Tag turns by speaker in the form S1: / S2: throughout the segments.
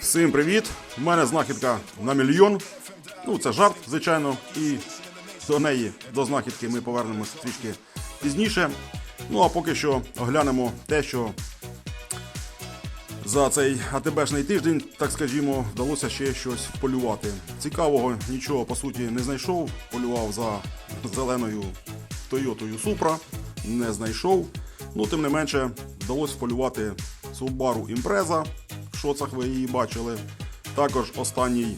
S1: Всім привіт! У мене знахідка на мільйон. Ну, це жарт, звичайно, і до неї, до знахідки, ми повернемося трішки пізніше. Ну а поки що оглянемо те, що за цей АТБшний тиждень, так скажімо, вдалося ще щось полювати. Цікавого нічого по суті не знайшов. Полював за зеленою Тойотою Supra, не знайшов. Ну, тим не менше, вдалося полювати Subaru Impreza. В шоцах ви її бачили. Також останній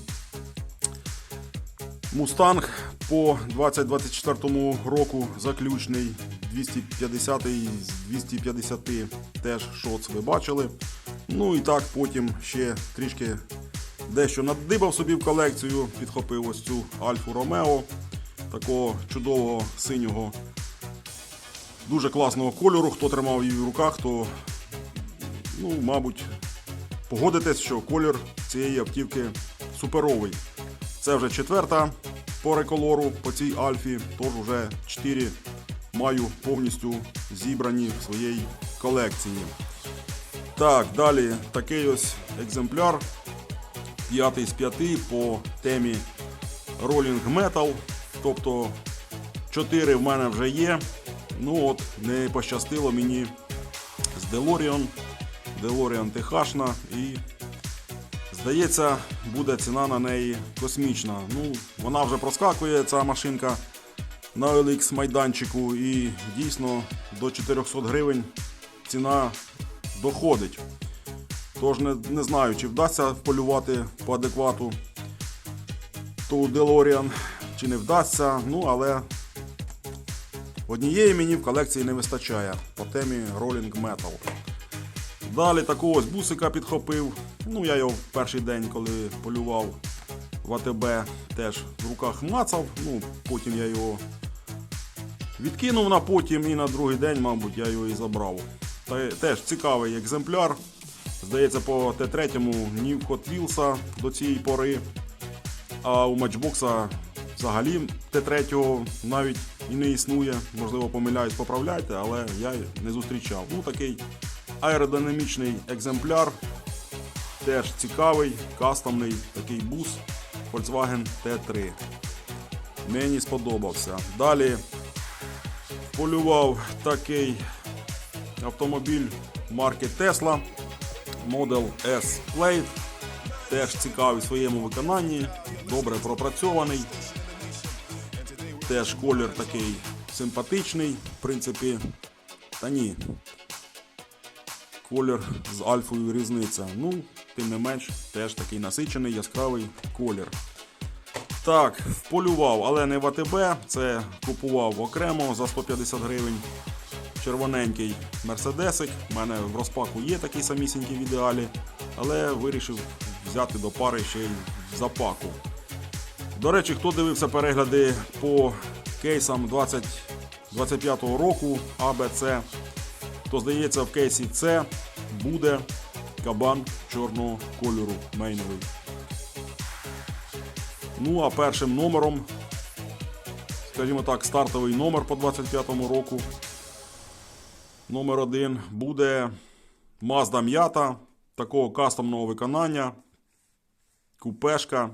S1: Мустанг по 2024 року заключний 250 з 250 теж шоц ви бачили. Ну і так потім ще трішки дещо надибав собі в колекцію, підхопив ось цю Альфу Ромео, такого чудового синього, дуже класного кольору. Хто тримав її в руках, то, ну, мабуть, погодитесь, що колір цієї автівки суперовий. Це вже четверта по реколору по цій Альфі, тож вже 4 маю повністю зібрані в своїй колекції. Так, далі такий ось екземпляр. П'ятий з п'яти по темі Rolling Metal. Тобто 4 в мене вже є. Ну от, не пощастило мені з DeLorean. DeLorean TH і Здається, буде ціна на неї космічна. Ну, вона вже проскакує, ця машинка на OLX майданчику і дійсно до 400 гривень ціна доходить. Тож не, не знаю, чи вдасться полювати по адеквату ту DeLorean, чи не вдасться. Ну, але однієї мені в колекції не вистачає по темі Rolling Metal. Далі такого ось бусика підхопив. Ну, я його в перший день, коли полював в АТБ, теж в руках мацав. Ну, потім я його відкинув на потім і на другий день, мабуть, я його і забрав. Та, теж цікавий екземпляр. Здається, по Т3 ні в Hot до цієї пори. А у матчбокса взагалі Т3 навіть і не існує. Можливо, помиляюсь, поправляйте, але я не зустрічав. Ну, такий аеродинамічний екземпляр. Теж цікавий, кастомний такий бус Volkswagen T3. Мені сподобався. Далі полював такий автомобіль марки Tesla Model S Plate. Теж цікавий в своєму виконанні, добре пропрацьований. Теж колір такий симпатичний, в принципі, та ні, колір з альфою різниця. Ну, тим не менш, теж такий насичений, яскравий колір. Так, полював, але не в АТБ. Це купував окремо за 150 гривень. Червоненький мерседесик. У мене в розпаку є такий самісінький в ідеалі, але вирішив взяти до пари ще й запаку. До речі, хто дивився перегляди по кейсам 2025 року АБЦ, то здається, в кейсі С буде кабан чорного кольору мейновий. Ну а першим номером, скажімо так, стартовий номер по 25 року. Номер один буде Mazda Miata такого кастомного виконання. Купешка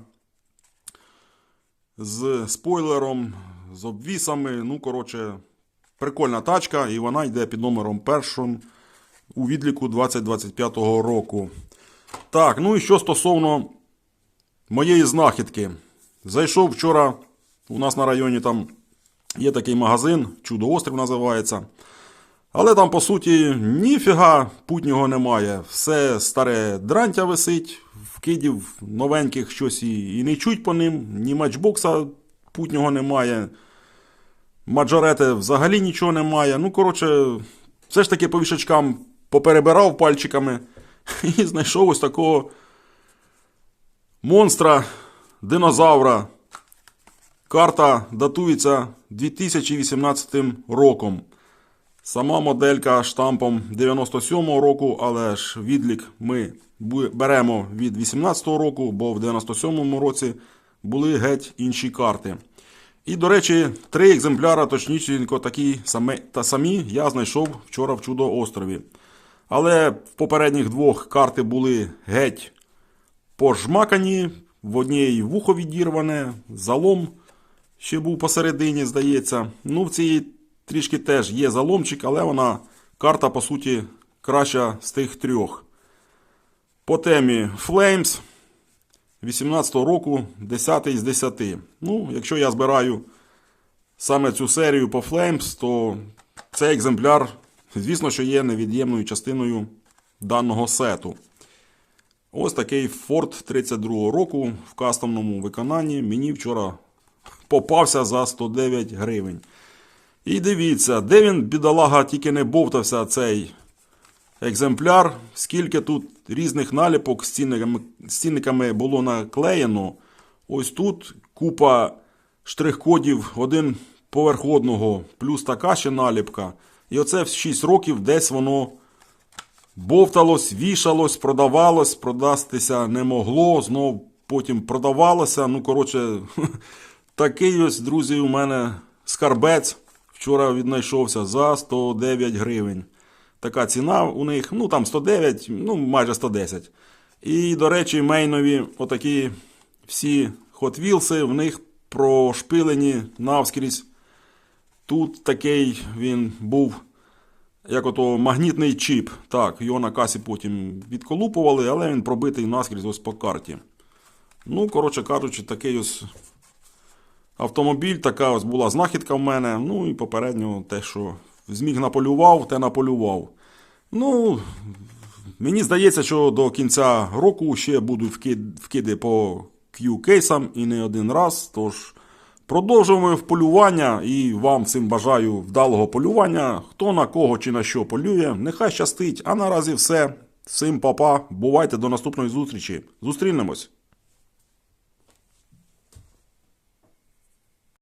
S1: з спойлером, з обвісами. Ну, коротше, прикольна тачка, і вона йде під номером першим у відліку 2025 року. Так, ну і що стосовно моєї знахідки. Зайшов вчора, у нас на районі там є такий магазин, Чудо Острів називається. Але там, по суті, ніфіга путнього немає. Все старе дрантя висить, вкидів новеньких щось і, і не чуть по ним, ні матчбокса путнього немає. Маджорети взагалі нічого немає. Ну, коротше, все ж таки по вішачкам поперебирав пальчиками і знайшов ось такого монстра, динозавра. Карта датується 2018 роком. Сама моделька штампом 97-го року, але ж відлік ми беремо від 18-го року, бо в 97-му році були геть інші карти. І, до речі, три екземпляра, точнісінько такі самі, та самі я знайшов вчора в Чудо острові. Але в попередніх двох карти були геть пожмакані, в одній вухо відірване, залом ще був посередині, здається. Ну, в цій трішки теж є заломчик, але вона карта, по суті, краща з тих трьох. По темі Flames 18 року, 10 з 10. Ну, якщо я збираю саме цю серію по Flames, то цей екземпляр, звісно, що є невід'ємною частиною даного сету. Ось такий Ford 32 року в кастомному виконанні мені вчора попався за 109 гривень. І дивіться, де він, бідолага, тільки не бовтався цей екземпляр, скільки тут різних наліпок з цінниками, з цінниками було наклеєно. Ось тут купа штрих-кодів один поверх одного, плюс така ще наліпка. І оце в 6 років десь воно бовталось, вішалось, продавалось, продастися не могло, знов потім продавалося. Ну, коротше, такий ось, друзі, у мене скарбець вчора віднайшовся за 109 гривень. Така ціна у них, ну там 109, ну майже 110. І, до речі, мейнові отакі всі Hot Wheels, в них прошпилені навскрізь. Тут такий він був, як ото магнітний чіп. Так, його на касі потім відколупували, але він пробитий наскрізь ось по карті. Ну, коротше кажучи, такий ось автомобіль, така ось була знахідка в мене. Ну і попередньо те, що зміг наполював, те наполював. Ну, мені здається, що до кінця року ще будуть вкиди по Q-кейсам і не один раз. Тож продовжуємо полювання і вам всім бажаю вдалого полювання. Хто на кого чи на що полює, нехай щастить. А наразі все. Всім папа. Бувайте до наступної зустрічі. Зустрінемось.